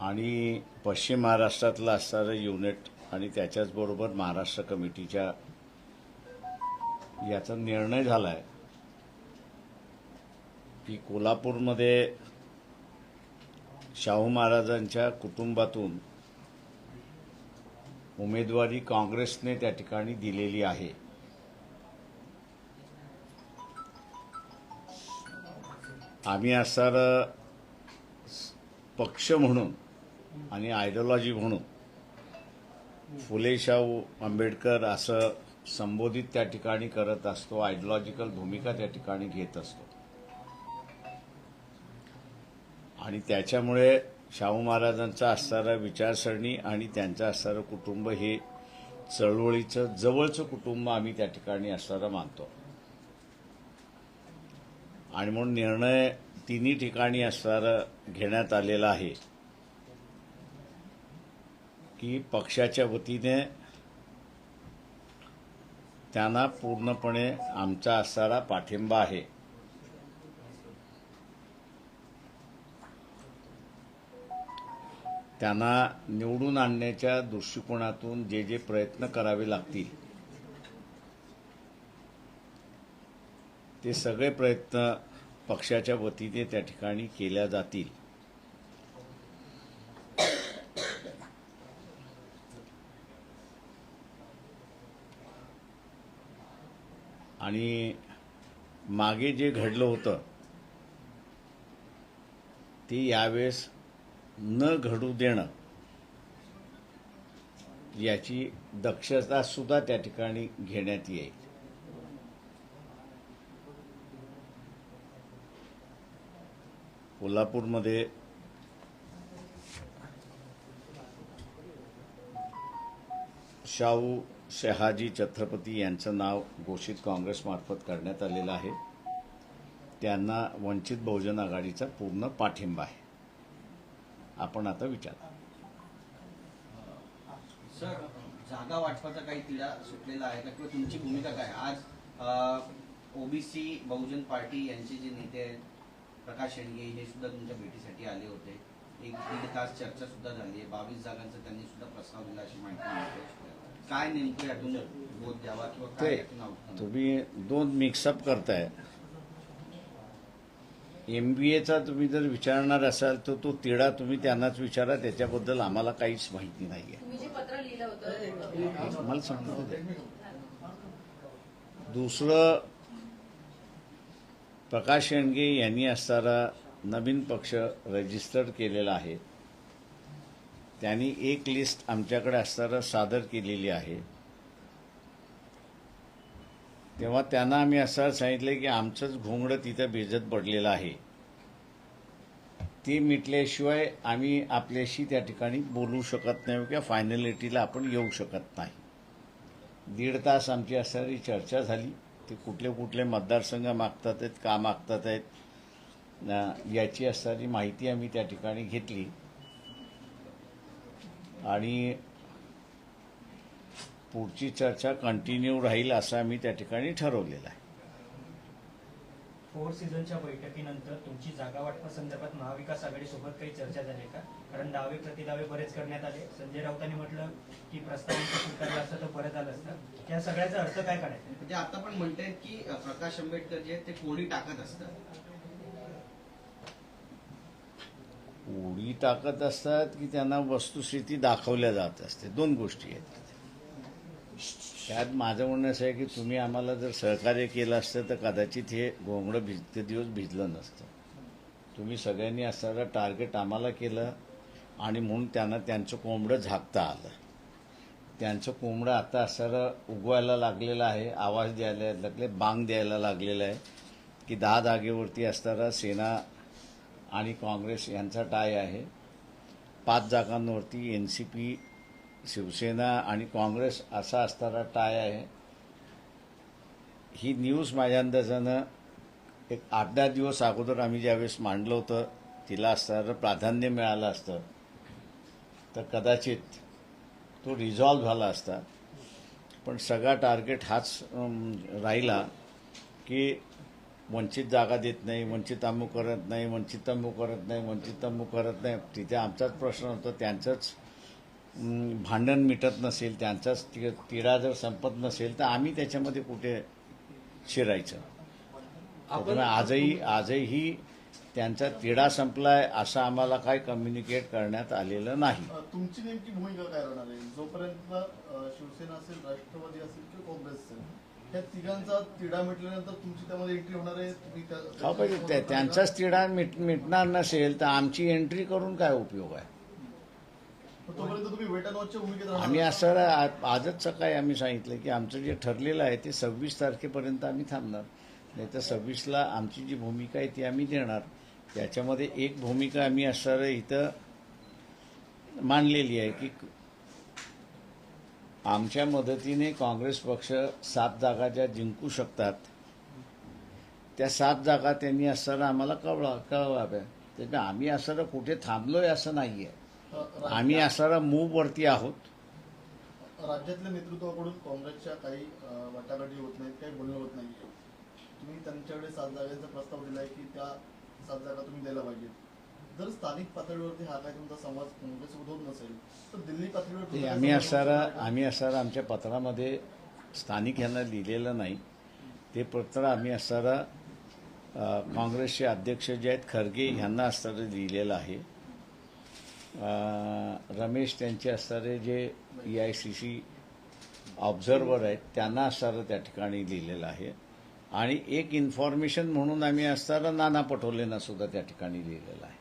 आणि पश्चिम महाराष्ट्रातलं असणारं युनिट आणि त्याच्याचबरोबर महाराष्ट्र कमिटीच्या याचा निर्णय झाला आहे की कोल्हापूरमध्ये शाहू महाराजांच्या कुटुंबातून उमेदवारी काँग्रेसने त्या ठिकाणी दिलेली आहे. आम्ही असणारं पक्ष म्हणून आणि आयडिओलॉजी म्हणून. फुले शाहू आंबेडकर असं संबोधित त्या ठिकाणी करत असतो आयडिओलॉजिकल भूमिका त्या ठिकाणी घेत असतो. आणि त्याच्यामुळे शाहू महाराजांचा असणारा विचारसरणी आणि त्यांचं असणारं कुटुंब हे चळवळीचं जवळचं कुटुंब आम्ही त्या ठिकाणी असणारं मानतो. आणि म्हणून निर्णय तिन्ही ठिकाणी असणारं घेण्यात आलेला आहे. की पक्षाच्या वतीने त्यांना पूर्णपणे आमचा असणारा पाठिंबा आहे. त्यांना निवडून आणण्याच्या दृष्टिकोनातून जे जे प्रयत्न करावे लागतील ते सगळे प्रयत्न पक्षाच्या वतीने त्या ठिकाणी केल्या जातील. आणि मागे जे घडलं होतं ते यावेळेस न घडू देणं याची दक्षता सुद्धा त्या ठिकाणी घेण्यात येईल. कोल्हापूरमध्ये शाहू शहाजी छत्रपती यांचं नाव घोषित काँग्रेसमार्फत करण्यात आलेलं आहे. त्यांना वंचित बहुजन आघाडीचा पूर्ण पाठिंबा आहे. आपण आता विचार. सर जागा वाटपाचा काही तिला सुटलेला आहे का? किंवा तुमची भूमिका काय? आज ओबीसी बहुजन पार्टी यांचे जे नेते आहेत प्रकाश शेंडगे हे सुद्धा तुमच्या भेटीसाठी आले होते. एक दीड तास चर्चा सुद्धा झाली आहे. बावीस जागांचा त्यांनी सुद्धा प्रस्ताव दिला अशी माहिती काय नेमकं यातून बोध द्यावा किंवा काय ते यातून outcome? तुम्ही दोन मिक्सअप करताय. एम बी एचा तुम्ही जर विचारणार असाल तर तो तिढा तुम्ही त्यांनाच विचारा. त्याच्याबद्दल आम्हाला काहीच माहिती नाहीये. तुम्ही जे पत्र लिहिलं होतं मला सांगतो ते. दुसरं प्रकाश शेंडगे यांनी असणारा नवीन पक्ष रजिस्टर केलेला आहे. त्यांनी एक लिस्ट आमच्याकडे असताना सादर केलेली आहे. तेव्हा त्यांना आम्ही असं सांगितलं की आमचंच घोंगडं तिथं भिजत पडलेलं आहे. ते मिटल्याशिवाय आम्ही आपल्याशी त्या ठिकाणी बोलू शकत नाही किंवा फायनलिटीला आपण येऊ शकत नाही. दीड तास आमची असणारी चर्चा झाली. ते कुठले कुठले मतदारसंघ मागतात आहेत का मागतात आहेत याची असणारी माहिती आम्ही त्या ठिकाणी घेतली. आणि पुढची चर्चा कंटिन्यू राहील असं आम्ही त्या ठिकाणी ठरवलेलं आहे. फोर सीझनच्या बैठकीनंतर तुमची जागा वाटपासंदर्भात महाविकास आघाडीसोबत काही चर्चा झाली का? कारण दावे प्रतिदावे बरेच करण्यात आले. संजय राऊतांनी म्हटलं की प्रस्तावांचं स्वीकारलं असतं तर परत आलं असतं. या सगळ्याचा अर्थ काय काढायचा? म्हणजे आता पण म्हणतायत की प्रकाश आंबेडकर जे आहेत ते कोणी टाकत असतात. उडी टाकत असतात की त्यांना वस्तुस्थिती दाखवल्या जात असते. दोन गोष्टी आहेत. त्यात माझं म्हणणं असं आहे की तुम्ही आम्हाला जर सहकार्य केलं असतं तर कदाचित हे घोंगडं भिजते दिवस भिजलं नसतं. तुम्ही सगळ्यांनी असणारं टार्गेट आम्हाला केलं आणि म्हणून त्यांना त्यांचं कोंबडं झाकता आलं. त्यांचं कोंबडं आता असणारं उगवायला लागलेलं आहे आवाज द्यायला लागले बांग द्यायला लागलेलं आहे की दहा जागेवरती असणारा सेना आणि काँग्रेस यांचा टाय आहे. पाच जागांवरती एन सी पी शिवसेना आणि काँग्रेस असा असणारा टाय आहे. ही न्यूज माझ्या अंदाजानं एक आठ दहा दिवस अगोदर आम्ही ज्यावेळेस मांडलं होतं तिला असणारं प्राधान्य मिळालं असतं. तर कदाचित तो रिझॉल्व्ह झाला असता. पण सगळा टार्गेट हाच राहिला की वंचित जागा देत नाही वंचित अमुक करत नाही वंचित अमुक करत नाही वंचित अमुक करत नाही. तिथे आमचाच प्रश्न होतो त्यांचंच भांडण मिटत नसेल त्यांचाच ति- तिढा जर संपत नसेल तर आम्ही त्याच्यामध्ये कुठे शिरायचं? त्याच्यामुळे आजही आजही त्यांचा तिढा संपलाय असं आम्हाला काही कम्युनिकेट करण्यात आलेलं नाही. तुमची नेमकी भूमिका काय राहणार आहे? जोपर्यंत शिवसेना असेल राष्ट्रवादी असेल किंवा काँग्रेस असेल या तिघांचा तिढा मिटल्यानंतर तुमची त्यामध्ये एंट्री होणार आहे तुम्ही त्या- हा त्या- त्यांचाच तिढा मिट मिटणार नसेल तर आमची एंट्री करून काय उपयोग आहे? तोपर्यंत तुम्ही वेट अँड वॉचच्या भूमिकेत राहणार आम्ही असं आ- आजच सकाळी आम्ही सांगितलं की आमचं जे ठरलेलं आहे ते सव्वीस तारखेपर्यंत आम्ही थांबणार. नाही तर सव्वीसला आमची जी भूमिका आहे ती आम्ही देणार. त्याच्यामध्ये एक भूमिका आम्ही असं इथं मांडलेली आहे की आमच्या मदतीने काँग्रेस पक्ष सात जागा ज्या जिंकू शकतात त्या सात जागा त्यांनी असताना आम्हाला कळवा कळवाव्या. त्यामुळे आम्ही असं कुठे थांबलोय असं नाही आहे आम्ही असणारा मूव वरती आहोत. राज्यातल्या नेतृत्वाकडून काँग्रेसच्या काही वाटाघाटी होत नाहीत काही बोलणं होत नाही तुम्ही त्यांच्याकडे सात जागांचा प्रस्ताव दिलाय की त्या सात जागा तुम्ही द्यायला पाहिजेत. जर स्थानिक पातळीवरती हा काय तुमचा संवाद होत नसेल तर दिल्ली पातळीवर आम्ही असणारा? आम्ही असणारा आमच्या पत्रामध्ये स्थानिक यांना लिहिलेलं नाही. ते पत्र आम्ही असणारा काँग्रेसचे अध्यक्ष जे आहेत खरगे ह्यांना असणारं लिहिलेलं आहे. रमेश त्यांचे असणारे जे E I C C observer आहेत त्यांना असणारं त्या ठिकाणी लिहिलेलं आहे. आणि एक इन्फॉर्मेशन म्हणून आम्ही असणारा नाना पटोलेंना सुद्धा त्या ठिकाणी लिहिलेलं आहे.